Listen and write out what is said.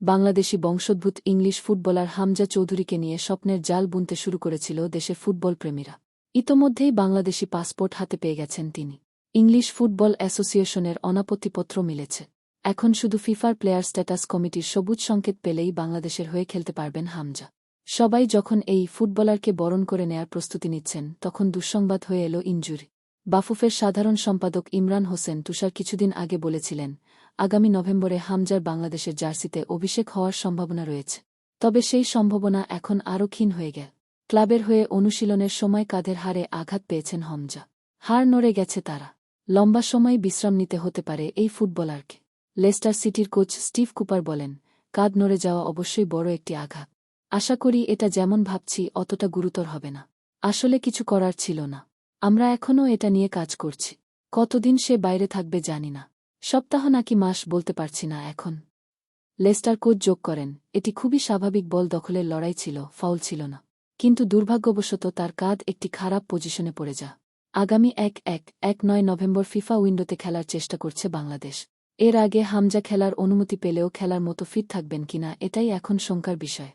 বাংলাদেশি বংশোদ্ভূত English footballer Hamza চৌধুরীকে নিয়ে স্বপ্নের জাল বুনতে শুরু করেছিল দেশে ফুটবল প্রেমীরা। ইতোমধ্যেই বাংলাদেশি পাসপোর্ট হাতে পেয়ে গেছেন তিনি। ইংলিশ ফুটবল অ্যাসোসিয়েশনের অনাপত্তিপত্র মিলেছে। এখন শুধু ফিফার প্লেয়ার স্ট্যাটাস কমিটির সবুজ সংকেত পেলেই বাংলাদেশের হয়ে খেলতে পারবেন হামজা। সবাই যখন এই ফুটবলারকে বরণ করে নেয়ার প্রস্তুতি নিচ্ছেন, তখন দুঃসংবাদ হয়ে এলো ইনজুরি। বাফুফের সাধারণ সম্পাদক ইমরান হোসেন তুষার কিছুদিন আগে বলেছিলেন, আগামী নভেম্বরে হামজার বাংলাদেশের জার্সিতে অভিষেক হওয়ার সম্ভাবনা রয়েছে। তবে সেই সম্ভাবনা এখন আরও ক্ষীণ হয়ে গেল ক্লাবের হয়ে অনুশীলনের সময় কাঁধের হারে আঘাত পেয়েছেন হমজা। হার নড়ে গেছে তারা। লম্বা সময় বিশ্রাম নিতে হতে পারে এই ফুটবলারকে। লেস্টার সিটির কোচ স্টিভ কুপার বলেন, কাঁধ নড়ে যাওয়া অবশ্যই বড় একটি আঘাত। আশা করি এটা যেমন ভাবছি, অতটা গুরুতর হবে না। আসলে কিছু করার ছিল না। আমরা এখনও এটা নিয়ে কাজ করছি। কতদিন সে বাইরে থাকবে জানি না। সপ্তাহ নাকি মাস বলতে পারছি না এখন। লেস্টার কোচ যোগ করেন, এটি খুবই স্বাভাবিক বল দখলের লড়াই ছিল, ফাউল ছিল না। কিন্তু দুর্ভাগ্যবশত তার কাঁধ একটি খারাপ পজিশনে পড়ে যা। আগামী এক এক এক নয় নভেম্বর ফিফা উইন্ডোতে খেলার চেষ্টা করছে বাংলাদেশ। এর আগে হামজা খেলার অনুমতি পেলেও খেলার মতো ফিট থাকবেন কিনা, এটাই এখন শঙ্কার বিষয়।